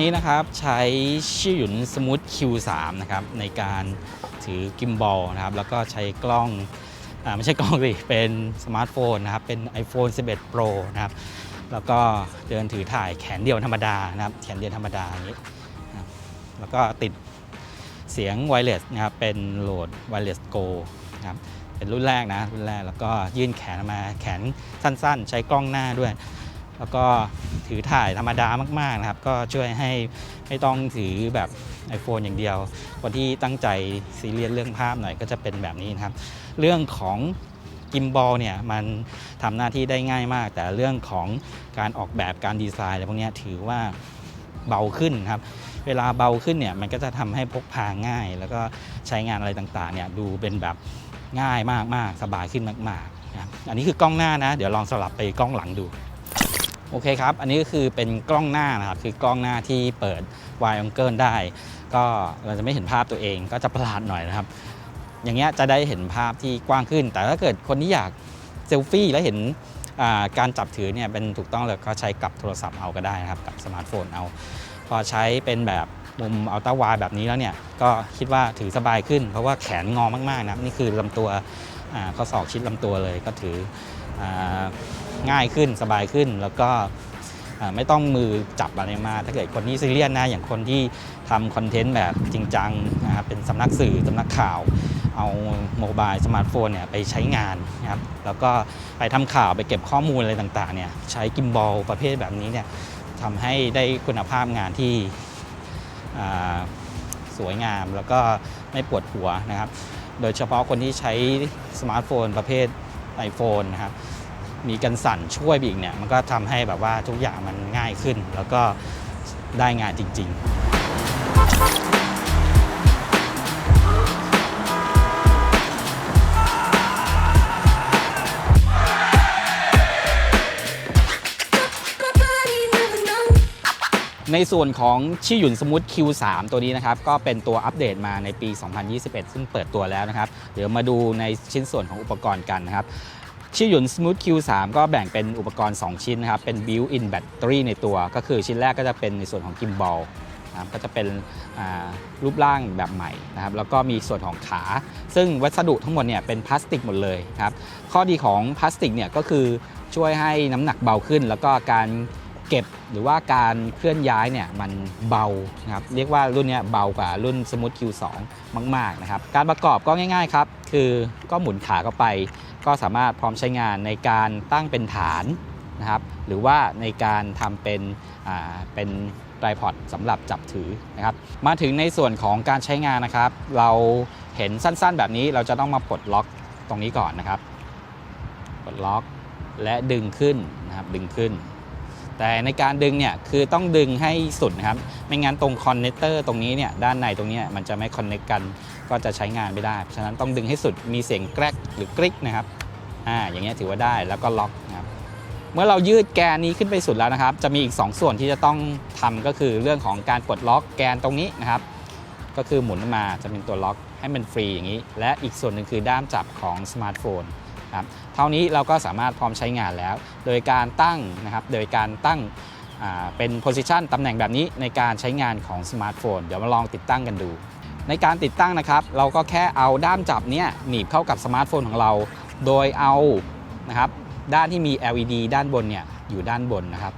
นี้นะครับใช้ชิหยุนสมูท Q3 นะครับในการถือกิมบอลนะครับแล้วก็ใช้กล้องอไม่ใช่กล้องสิเป็นสมาร์ทโฟนนะครับเป็น iPhone 11 Pro นะครับแล้วก็เดินถือถ่ายแขนเดียวธรรมดานะครับแขนเดียวธรรมดาอย่างนี้นะแล้วก็ติดเสียงไวเลสนะครับเป็นโหลดไวเลสโกนะครับเป็นรุ่นแรกนะรุ่นแรกแล้วก็ยื่นแขนมาแขนสั้นๆ ใช้กล้องหน้าด้วย แล้วก็ถือถ่ายธรรมดามากๆนะครับ ก็ช่วยให้ไม่ต้องถือแบบ iPhone อย่างเดียว คนที่ตั้งใจซีเรียสเรื่องภาพหน่อยก็จะเป็นแบบนี้นะครับ เรื่องของกิมบอลเนี่ยมันทำหน้าที่ได้ง่ายมาก แต่เรื่องของการออกแบบการดีไซน์อะไรพวกนี้ถือว่าเบาขึ้นครับเวลาเบาขึ้นเนี่ยมันก็จะทำให้พกพาง่าย แล้วก็ใช้งานอะไรต่างๆเนี่ยดูเป็นแบบง่ายมากๆ สบายขึ้นมากๆนะอันนี้คือกล้องหน้านะ เดี๋ยวลองสลับไปกล้องหลังดู โอเคครับ อันนี้ก็คือเป็นกล้องหน้านะครับ คือกล้องหน้าที่เปิดวายองเกิลได้ ก็เราจะไม่เห็นภาพตัวเองก็จะประหลาดหน่อยนะครับ อย่างเงี้ยจะได้เห็นภาพที่กว้างขึ้น แต่ถ้าเกิดคนที่อยากเซลฟี่แล้วเห็นการจับถือเนี่ยเป็นถูกต้องเลยก็ใช้กับโทรศัพท์เอาก็ได้นะครับกับสมาร์ทโฟนเอา พอใช้เป็นแบบมุมอัลตร้าไวด์แบบนี้แล้วเนี่ยก็คิดว่าถือสบายขึ้น เพราะว่าแขนงอมากๆนะนี่คือลำตัวข้อศอกชิดลำตัวเลยก็ถืออ ง่ายขึ้นสบายขึ้น แล้วก็ไม่ต้องมือจับอะไรมา ถ้าเกิดคนที่ซีเรียสนะอย่างคนที่ทำคอนเทนต์แบบจริงจังนะครับเป็นสำนักสื่อสำนักข่าว เอาโมบายสมาร์ทโฟนเนี่ยไปใช้งานนะครับแล้วก็ไปทำข่าวไปเก็บข้อมูลอะไรต่างๆเนี่ยใช้กิมบอลประเภทแบบนี้เนี่ยทำให้ได้คุณภาพงานที่สวยงามแล้วก็ไม่ปวดหัวนะครับ โดยเฉพาะคนที่ใช้สมาร์ทโฟนประเภท iPhone นะครับ มีกันสั่นช่วยอีกเนี่ยมันก็ทำให้แบบว่าทุกอย่างมันง่ายขึ้น แล้วก็ได้งานจริง ๆในส่วนของชิหยุนสมูท Q3 ตัวนี้นะครับ ก็เป็นตัวอัปเดตมาในปี 2021 ซึ่งเปิดตัวแล้วนะครับ เดี๋ยวมาดูในชิ้นส่วนของอุปกรณ์กันนะครับ ชิหยุน Smooth Q3 ก็แบ่งเป็นอุปกรณ์ 2 ชิ้นนะครับ เป็น built-in battery ในตัว ก็คือชิ้นแรกก็จะเป็นในส่วนของ gimbal นะครับก็จะเป็นรูปร่างแบบใหม่นะครับ แล้วก็มีส่วนของขา ซึ่งวัสดุทั้งหมดเนี่ยเป็นพลาสติกหมดเลยครับ ข้อดีของพลาสติกเนี่ยก็คือช่วยให้น้ำหนักเบาขึ้น แล้วก็การ เก็บหรือว่าการเคลื่อนย้ายเนี่ยมันเบานะครับเรียกว่ารุ่นนี้เบากว่ารุ่น Smooth Q2 มากๆนะครับการประกอบก็ง่ายๆครับคือก็หมุนขาเข้าไป ก็สามารถพร้อมใช้งานในการตั้งเป็นฐานนะครับหรือว่าในการทำเป็นอ่าเป็นไตรพอดสำหรับจับถือนะครับมาถึงในส่วนของการใช้งานนะครับ เราเห็นสั้นๆ แบบนี้เราจะต้องมาปลดล็อกตรงนี้ก่อนนะครับ ปลดล็อกและดึงขึ้นนะครับดึงขึ้น แต่ในการดึงเนี่ยคือต้องดึงให้สุดนะครับ ไม่งั้นตรงคอนเนคเตอร์ตรงนี้เนี่ยด้านในตรงนี้มันจะไม่คอนเนคกัน ก็จะใช้งานไม่ได้ เพราะฉะนั้นต้องดึงให้สุดมีเสียงแกรกหรือกริ๊กนะครับอ่าอย่างเงี้ยถือว่าได้แล้วก็ล็อกนะครับเมื่อเรายืดแกนนี้ขึ้นไปสุดแล้วนะครับ จะมีอีก 2 ส่วนที่จะต้องทำก็คือเรื่องของการปลดล็อกแกนตรงนี้นะครับ ก็คือหมุนมาจะเป็นตัวล็อกให้มันฟรีอย่างนี้ และอีกส่วนหนึ่งคือด้ามจับของสมาร์ทโฟน ครับเท่านี้เราก็สามารถพร้อมใช้งานแล้ว โดยการตั้งนะครับโดยการตั้งเป็นโพซิชันตำแหน่งแบบนี้ในการใช้งานของสมาร์ทโฟน เดี๋ยวมาลองติดตั้งกันดู ในการติดตั้งนะครับเราก็แค่เอาด้ามจับเนี้ยหนีบเข้ากับสมาร์ทโฟนของเรา โดยเอานะครับด้านที่มี LED ด้านบนเนี่ยอยู่ด้านบนนะครับ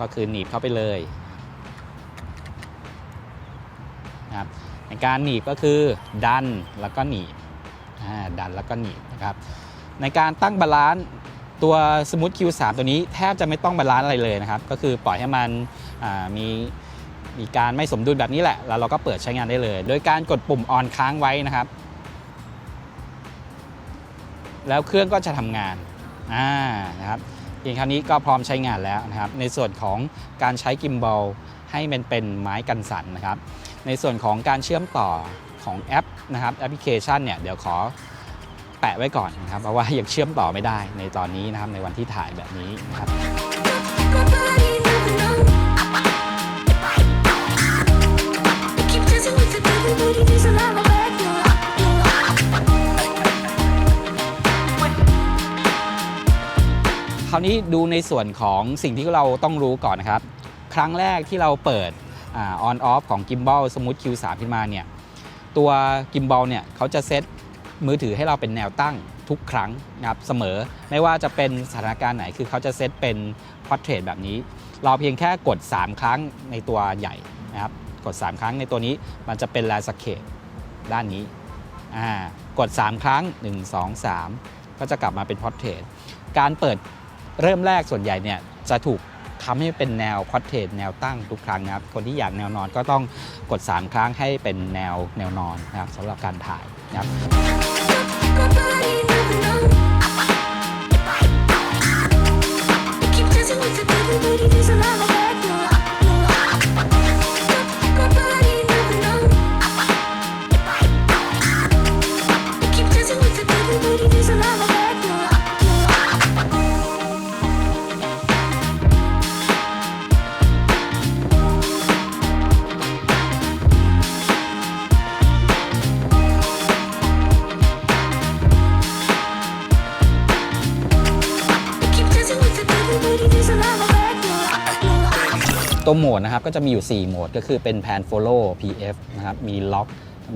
ก็คือหนีบเข้าไปเลยนะครับในการหนีบก็คือดันแล้วก็หนีบดันแล้วก็หนีบนะครับ ในการตั้งบาลานซ์ตัว Smooth Q3 ตัวนี้แทบจะไม่ต้องบาลานซ์อะไรเลยนะครับ ก็คือปล่อยให้มันมีมีการไม่สมดุลแบบนี้แหละ แล้วเราก็เปิดใช้งานได้เลย โดยการกดปุ่มออนค้างไว้นะครับ แล้วเครื่องก็จะทำงานอ่านะครับเพียงคราวนี้ก็พร้อมใช้งานแล้วนะครับ ในส่วนของการใช้กิมบอลให้มันเป็นไม้กันสั่นนะครับ ในส่วนของการเชื่อมต่อของแอปนะครับแอปพลิเคชันเนี่ยเดี๋ยวขอ แปะไว้ก่อนนะครับเพราะว่ายังเชื่อมต่อไม่ได้ในตอนนี้นะครับในวันที่ถ่ายแบบนี้นะครับคราวนี้ดูในส่วนของสิ่งที่เราต้องรู้ก่อนนะครับ ครั้งแรกที่เราเปิดออนออฟของ Gimbal Smooth Q3 ขึ้นมาเนี่ย ตัว Gimbal เนี่ยเขาจะเซต มือถือให้เราเป็นแนวตั้งทุกครั้งนะครับเสมอ ไม่ว่าจะเป็นสถานการณ์ไหนคือเขาจะเซตเป็น Portrait แบบนี้ เราเพียงแค่กด 3 ครั้งในตัวใหญ่นะครับกด 3 ครั้งในตัวนี้มันจะเป็น Landscape ด้านนี้อ่ากด 3 ครั้ง 1 2 3 ก็จะกลับมาเป็น Portrait การเปิดเริ่มแรกส่วนใหญ่เนี่ยจะถูก ทำให้เป็นแนวคอร์เทดแนวตั้งทุกครั้งนะครับ คนที่อยากแนวนอนก็ต้องกด 3 ครั้งให้เป็นแนวแนวนอนนะครับสำหรับการถ่ายนะครับ ตัวโหมดนะครับก็จะมีอยู่ 4 โหมด ก็คือเป็น pan follow PF นะครับมี lock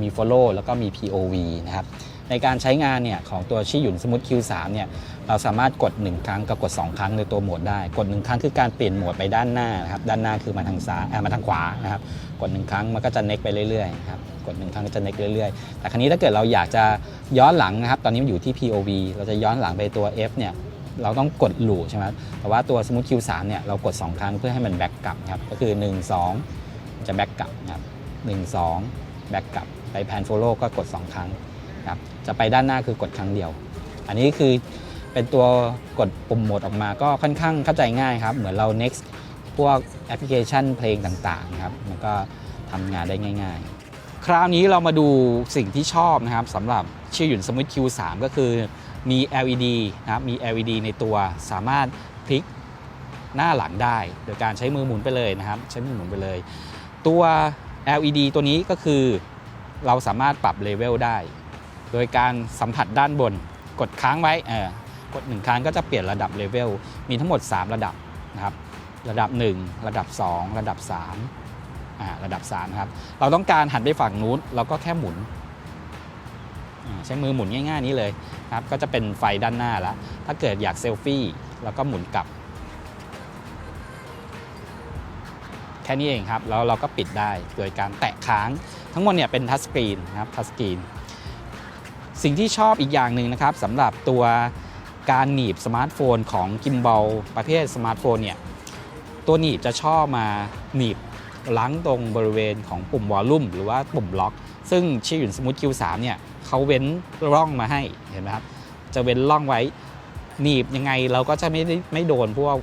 มี follow แล้วก็มี POV นะครับในการใช้งานเนี่ยของตัวชิหยุนสมุด Q3 เนี่ยเราสามารถกด 1 ครั้งกับกด 2 ครั้งในตัวโหมดได้ กด 1 ครั้งคือการเปลี่ยนโหมดไปด้านหน้านะครับด้านหน้าคือมาทางซ้ายอ่ามาทางขวานะครับกด 1 ครั้งมันก็จะเน็กไปเรื่อยๆครับกด 1 ครั้งก็จะเน็กเรื่อยๆ แต่ครั้นี้ถ้าเกิดเราอยากจะย้อนหลังนะครับตอนนี้มันอยู่ที่ POV เราจะย้อนหลังไปตัว F เนี่ย เราต้องกดหลูใช่ไหมแต่ว่าตัว Smooth Q3 เนี่ยเรากด 2 ครั้งเพื่อให้มันแบ็กกลับครับ ก็คือ 1 2 จะแบ็กกลับครับ1 2แบ็กกลับ ไปแพนโฟโล่ก็กด 2 ครั้งครับ จะไปด้านหน้าคือกดครั้งเดียว อันนี้คือเป็นตัวกดปุ่มโหมดออกมาก็ค่อนข้างเข้าใจง่ายครับ เหมือนเรา next พวกแอปพลิเคชันเพลงต่างๆครับ มันก็ทำงานได้ง่าย ๆ คราวนี้เรามาดูสิ่งที่ชอบนะครับสำหรับชื่อหยุนสมุท Q3 ก็คือ มี LED นะครับมี LED ในตัวสามารถพลิกหน้าหลังได้ โดยการใช้มือหมุนไปเลยนะครับ ใช้มือหมุนไปเลย ตัว LED ตัวนี้ก็คือเราสามารถปรับเลเวลได้ โดยการสัมผัสด้านบนกดค้างไว้เออกดหนึ่งครั้งก็จะเปลี่ยนระดับเลเวลมีทั้งหมด 3 ระดับนะครับ ระดับ 1 ระดับ 2 ระดับ3อ่าระดับ3ครับ เราต้องการหันไปฝั่งนู้นเราก็แค่หมุน ใช้มือหมุนง่าย ๆ นี้เลยครับก็จะเป็นไฟด้านหน้าแล้วถ้าเกิดอยากเซลฟี่เราก็หมุนกลับ แค่นี้เองครับ แล้วเราก็ปิดได้โดยการแตะค้าง ทั้งหมดเนี่ยเป็นทัชสกรีนนะครับทัชสกรีนสิ่งที่ชอบอีกอย่างหนึ่งนะครับสำหรับตัวการหนีบสมาร์ทโฟนของกิมบอลประเภทสมาร์ทโฟนเนี่ยตัวหนีบจะชอบมาหนีบล้างตรงบริเวณของปุ่มวอลลุ่มหรือว่าปุ่มล็อก ซึ่งชิยุนสมูท Q3 เนี่ย เขาเว้นร่องมาให้เห็นไหมครับจะเว้นร่องไว้หนีบยังไงเราก็จะไม่ได้ไม่โดนพวก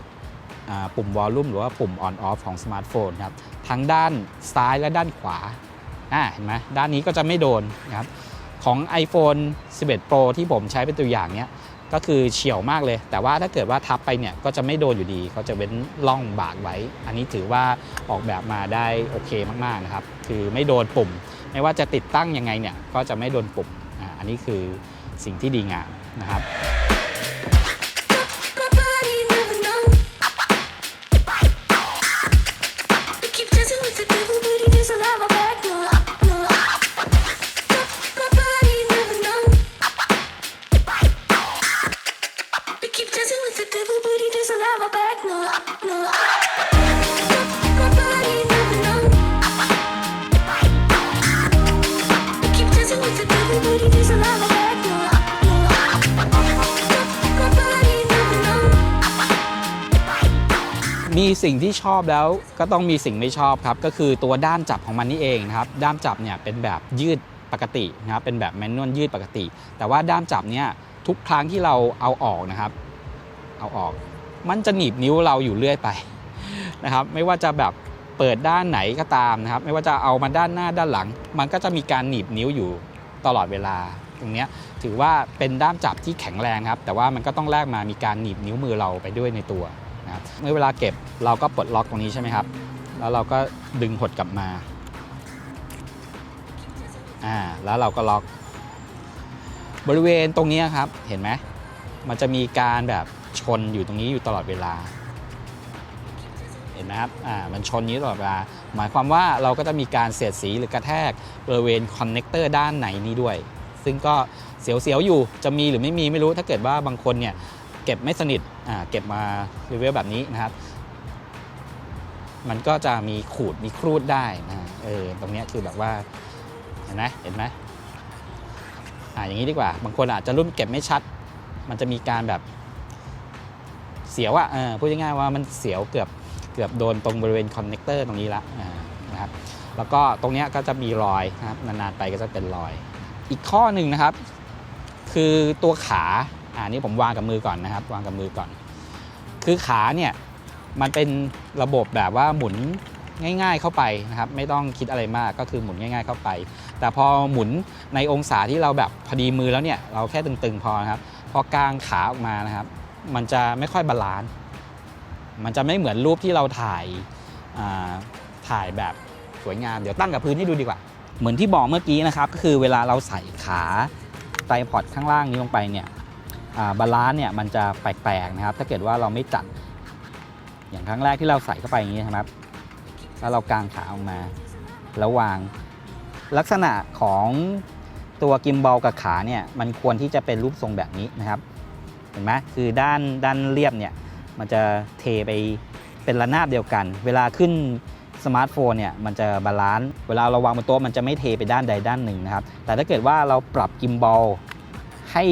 อ่าปุ่มวอลลุ่มหรือว่าปุ่มออนออฟของสมาร์ทโฟนครับทั้งด้านซ้ายและด้านขวาอ่าเห็นไหมด้านนี้ก็จะไม่โดนนะครับของ iPhone 11 Pro ที่ผมใช้เป็นตัวอย่างเนี้ยก็คือเฉียวมากเลย แต่ว่าถ้าเกิดว่าทับไปเนี่ยก็จะไม่โดนอยู่ดี เขาจะเว้นร่องบากไว้ อันนี้ถือว่าออกแบบมาได้โอเคมากๆนะครับ คือไม่โดนปุ่ม ไม่ว่าจะติดตั้งยังไงเนี่ยก็จะไม่โดนปุ่มอ่าอันนี้คือสิ่งที่ดีงามนะครับ มีสิ่งที่ชอบแล้วก็ต้องมีสิ่งไม่ชอบครับ ก็คือตัวด้ามจับของมันนี่เองนะครับ ด้ามจับเนี่ยเป็นแบบยืดปกตินะครับ เป็นแบบแมนนวลยืดปกติ แต่ว่าด้ามจับเนี่ยทุกครั้งที่เราเอาออกนะครับ เอาออก มันจะหนีบนิ้วเราอยู่เรื่อยไปนะครับ ไม่ว่าจะแบบเปิดด้านไหนก็ตามนะครับ ไม่ว่าจะเอามาด้านหน้าด้านหลัง มันก็จะมีการหนีบนิ้วอยู่ตลอดเวลาตรงนี้ถือว่าเป็นด้ามจับที่แข็งแรงครับ แต่ว่ามันก็ต้องแลกมามีการหนีบนิ้วมือเราไปด้วยในตัว นะครับเมื่อเวลาเก็บเราก็ปลดล็อกตรงนี้ใช่ไหมครับ แล้วเราก็ดึงหดกลับมาอ่าแล้วเราก็ล็อก บริเวณตรงนี้ครับเห็นไหมมันจะมีการแบบชนอยู่ตรงนี้อยู่ตลอดเวลา เห็นไหมครับอ่ามันชนนี้ตลอดเวลา หมายความว่าเราก็จะมีการเสียดสีหรือกระแทกบริเวณคอนเนคเตอร์ด้านไหนนี้ด้วย ซึ่งก็เสียวๆอยู่จะมีหรือไม่มีไม่รู้ถ้าเกิดว่าบางคนเนี่ย ก็บไม่สนิทอ่าเก็บมารีเวลแบบนี้นะครับ มันก็จะมีขูดมีครูดได้นะเออตรงนี้คือแบบว่าเห็นไหมเห็นไหมอ่าอย่างนี้ดีกว่า บางคนอาจจะรุ่นเก็บไม่ชัด มันจะมีการแบบเสียวอะเออพูดง่ายๆว่ามันเสียวเกือบเกือบโดนตรงบริเวณคอนเนคเตอร์ตรงนี้ละอ่านะครับแล้วก็ตรงนี้ก็จะมีรอยนะครับนานๆไปก็จะเป็นรอย อีกข้อหนึ่งนะครับ คือตัวขา อ่านี่ผมวางกับมือก่อนนะครับ วางกับมือก่อน คือขาเนี่ยมันเป็นระบบแบบว่าหมุนง่าย ๆเข้าไปนะครับ ไม่ต้องคิดอะไรมากก็คือหมุนง่าย ๆ เข้าไป แต่พอหมุนในองศาที่เราแบบพอดีมือแล้วเนี่ยเราแค่ตึงๆพอนะครับพอกางขาออกมานะครับ มันจะไม่ค่อยบาลานซ์มันจะไม่เหมือนรูปที่เราถ่ายถ่ายแบบสวยงาม เดี๋ยวตั้งกับพื้นให้ดูดีกว่า เหมือนที่บอกเมื่อกี้นะครับ ก็คือเวลาเราใส่ขาไตรพอดข้างล่างนี้ลงไปเนี่ย บาลานซ์เนี่ยมันจะแปลกๆนะครับ ถ้าเกิดว่าเราไม่จัด อย่างครั้งแรกที่เราใส่เข้าไปอย่างนี้นะครับแล้วเรากางขาออกมาแล้ววางลักษณะของตัวกิมบอลกับขาเนี่ยมันควรที่จะเป็นรูปทรงแบบนี้นะครับเห็นไหมคือด้านด้านเรียบเนี่ยมันจะเทไปเป็นระนาบเดียวกัน เวลาขึ้นสมาร์ทโฟนเนี่ยมันจะบาลานซ์เวลาเราวางบนโต๊ะมันจะไม่เทไปด้านใดด้านหนึ่งนะครับ แต่ถ้าเกิดว่าเราปรับกิมบอล ให้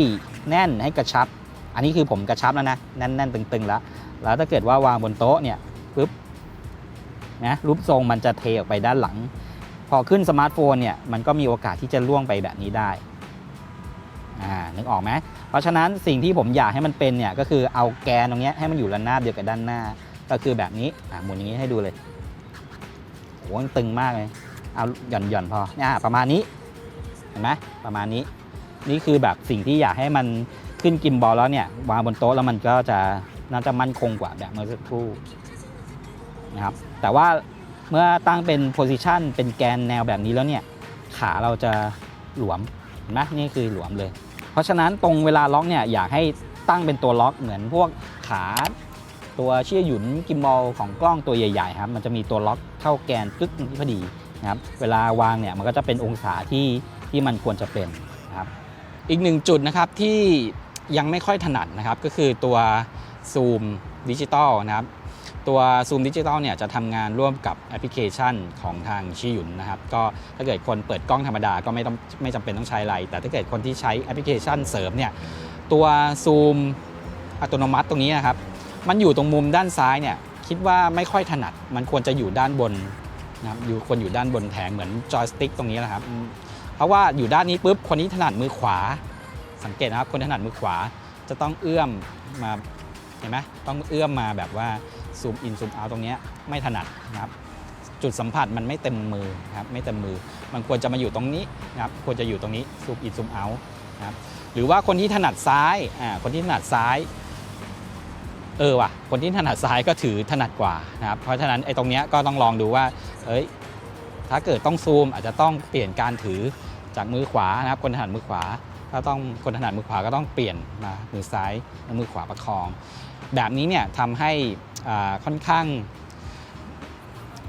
แน่นให้กระชับ อันนี้คือผมกระชับแล้วนะแน่นๆตึงๆแล้ว แล้วถ้าเกิดว่าวางบนโต๊ะเนี่ยปุ๊บนะรูปทรงมันจะเทออกไปด้านหลัง พอขึ้นสมาร์ทโฟนเนี่ยมันก็มีโอกาสที่จะล่วงไปแบบนี้ได้อ่านึกออกไหมเพราะฉะนั้นสิ่งที่ผมอยากให้มันเป็นเนี่ยก็คือเอาแกนตรงเนี้ยให้มันอยู่ระนาบเดียวกับด้านหน้า ก็คือแบบนี้อ่าหมุนอย่างนี้ให้ดูเลยโอ้โหตึงมากเลยเอาหย่อนหย่อนๆพอเนี่ยประมาณนี้เห็นไหมประมาณนี้ นี่คือแบบสิ่งที่อยากให้มันขึ้นกิมบอลแล้วเนี่ยวางบนโต๊ะแล้วมันก็จะน่าจะมั่นคงกว่าแบบเมื่อสักครู่นะครับแต่ว่าเมื่อตั้งเป็นโพซิชันเป็นแกนแนวแบบนี้แล้วเนี่ยขาเราจะหลวมเห็นไหมนี่คือหลวมเลย เพราะฉะนั้นตรงเวลาล็อกเนี่ยอยากให้ตั้งเป็นตัวล็อกเหมือนพวกขาตัวเชี่ยหยุนกิมบอลของกล้องตัวใหญ่ๆครับมันจะมีตัวล็อกเข้าแกนกึกพอดีนะครับเวลาวางเนี่ยมันก็จะเป็นองศาที่ที่มันควรจะเป็น อีกหนึ่งจุดนะครับที่ยังไม่ค่อยถนัดนะครับ ก็คือตัวซูมดิจิตอลนะครับ ตัวซูมดิจิตอลเนี่ยจะทำงานร่วมกับแอปพลิเคชันของทางชิยุนนะครับ ก็ถ้าเกิดคนเปิดกล้องธรรมดาก็ไม่ต้องไม่จำเป็นต้องใช้อะไร แต่ถ้าเกิดคนที่ใช้แอปพลิเคชันเสริมเนี่ยตัวซูมอัตโนมัติตรงนี้นะครับ มันอยู่ตรงมุมด้านซ้ายเนี่ยคิดว่าไม่ค่อยถนัด มันควรจะอยู่ด้านบนนะครับอยู่ควรอยู่ด้านบนแผงเหมือนจอยสติ๊กตรงนี้นะครับ เพราะว่าอยู่ด้านนี้ปุ๊บคนนี้ถนัดมือขวา สังเกตนะครับคนถนัดมือขวาจะต้องเอื้อมมาเห็นไหมต้องเอื้อมมาแบบว่าซูมอินซูมเอาตรงนี้ไม่ถนัดนะครับจุดสัมผัสมันไม่เต็มมือครับไม่เต็มมือ มันควรจะมาอยู่ตรงนี้นะครับควรจะอยู่ตรงนี้ซูมอินซูมเอานะครับหรือว่าคนที่ถนัดซ้ายอ่าคนที่ถนัดซ้ายเออว่ะคนที่ถนัดซ้ายก็ถือถนัดกว่านะครับเพราะฉะนั้นไอ้ตรงเนี้ยก็ต้องลองดูว่าเอ้ยถ้าเกิดต้องซูมอาจจะต้องเปลี่ยนการถือ จากมือขวานะครับคนถนัดมือขวาก็ต้องคนถนัดมือขวาก็ต้องเปลี่ยนมามือซ้ายแล้วมือขวาประคอง แบบนี้เนี่ยทำให้ค่อนข้าง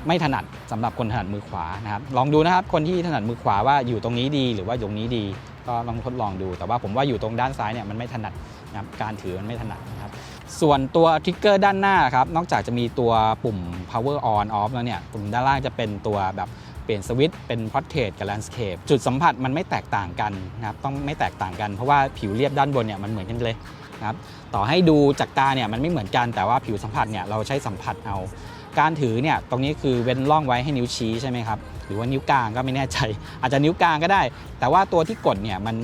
ไม่ถนัดสำหรับคนถนัดมือขวานะครับลองดูนะครับคนที่ถนัดมือขวาว่าอยู่ตรงนี้ดีหรือว่าอยู่ตรงนี้ดี ก็ลองทดลองดู แต่ว่าผมว่าอยู่ตรงด้านซ้ายเนี่ยมันไม่ถนัดนะครับการถือมันไม่ถนัดนะครับส่วนตัวทริกเกอร์ด้านหน้าครับนอกจากจะมีตัวปุ่ม power on off แล้วเนี่ยปุ่มด้านล่างจะเป็นตัวแบบ ปลี่ยนสวิตเป็น portrait กับ landscape จุดสัมผัสมันไม่แตกต่างกันนะครับต้องไม่แตกต่างกันเพราะว่าผิวเรียบด้านบนเนี่ยมันเหมือนกันเลยนะครับต่อให้ดูจากตาเนี่ยมันไม่เหมือนกันแต่ว่าผิวสัมผัสเนี่ยเราใช้สัมผัสเอา การถือเนี่ยตรงนี้คือเว้นร่องไว้ให้นิ้วชี้ใช่ไหมครับหรือว่านิ้วกลางก็ไม่แน่ใจ อาจจะนิ้วกลางก็ได้ แต่ว่าตัวที่กดเนี่ยมัน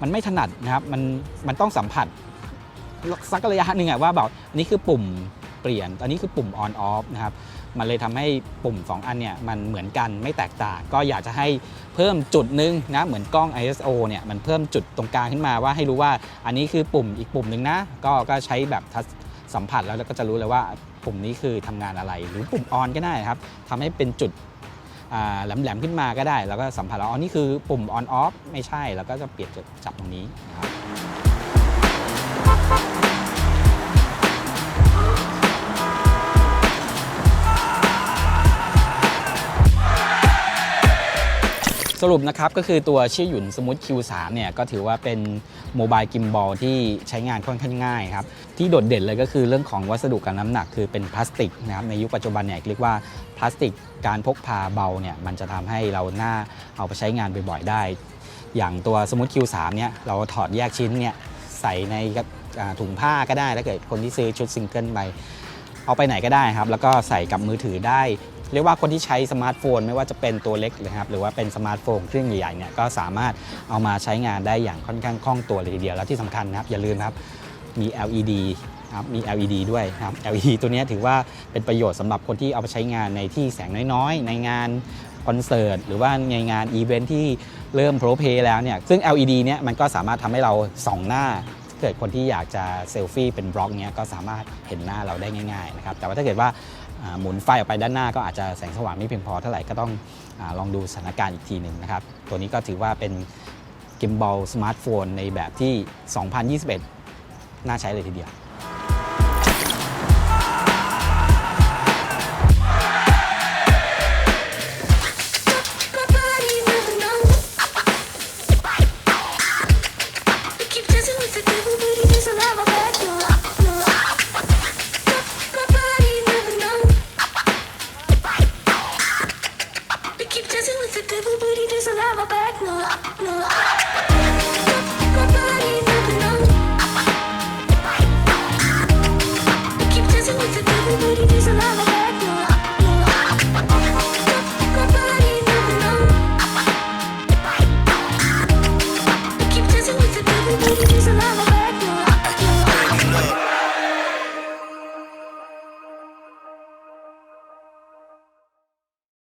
มันไม่ถนัดนะครับมันมันต้องสัมผัสสักระยะหนึ่งอะว่าแบบอันนี้คือปุ่มเปลี่ยนอันนี้คือปุ่ม on off นะครับ มันเลยทำให้ปุ่ม 2 อันเนี่ยมันเหมือนกันไม่แตกต่าง ก็อยากจะให้เพิ่มจุดนึงนะเหมือนกล้อง ISO เนี่ยมันเพิ่มจุดตรงกลางขึ้นมาว่าให้รู้ว่าอันนี้คือปุ่มอีกปุ่มหนึ่งนะก็ก็ใช้แบบทัชสัมผัสแล้วแล้วก็จะรู้เลยว่าปุ่มนี้คือทำงานอะไร หรือปุ่ม on ก็ได้ครับทำให้เป็นจุดแหลมๆขึ้นมาก็ได้ แล้วก็สัมผัสแล้วอ๋อนี่คือปุ่ม on off ไม่ใช่ แล้วก็จะเปลี่ยนจับตรงนี้นะครับ สรุปนะครับก็คือตัวชื่อหยุนสมูท Q3 เนี่ยก็ถือว่าเป็นโมบายกิมบอลที่ใช้งานค่อนข้างง่ายครับ ที่โดดเด่นเลยก็คือเรื่องของวัสดุกับน้ำหนักคือเป็นพลาสติกนะครับในยุคปัจจุบันเนี่ยเรียกว่าพลาสติกการพกพาเบาเนี่ยมันจะทำให้เราหน้าเอาไปใช้งานบ่อยๆได้ อย่างตัวสมูท Q3 เนี่ยเราถอดแยกชิ้นเนี่ยใส่ในถุงผ้าก็ได้ถ้าเกิดคนที่ซื้อชุดซิงเกิลไปเอาไปไหนก็ได้ครับ แล้วก็ใส่กับมือถือได้ เรียกว่าคนที่ใช้สมาร์ทโฟน ไม่ว่าจะเป็นตัวเล็กนะครับหรือว่าเป็นสมาร์ทโฟนเครื่องใหญ่ๆเนี่ยก็สามารถเอามาใช้งานได้อย่างค่อนข้างคล่องตัวเลยทีเดียว แล้วที่สำคัญนะครับอย่าลืมครับมี LED ครับมี LED ด้วยนะครับ LED ตัวนี้ถือว่าเป็นประโยชน์สำหรับคนที่เอาไปใช้งานในที่แสงน้อยๆ ในงานคอนเสิร์ตหรือว่าในงานอีเวนท์ที่เริ่มโปรเพลแล้วเนี่ยซึ่ง LED เนี่ยมันก็สามารถทำให้เราส่องหน้าถ้าเกิดคนที่อยากจะเซลฟี่เป็นบล็อกเนี้ยก็สามารถเห็นหน้าเราได้ง่ายๆนะครับแต่ว่าถ้าเกิดว่า หมุนไฟออกไปด้านหน้าก็อาจจะแสงสว่างไม่เพียงพอเท่าไหร่ก็ต้องอลองดูสถานการณ์อีกทีหนึ่งนะครับ ตัวนี้ก็ถือว่าเป็นกิมบอลสมาร์ทโฟนในแบบที่ 2021 น่าใช้เลยทีเดียว 拼了拼了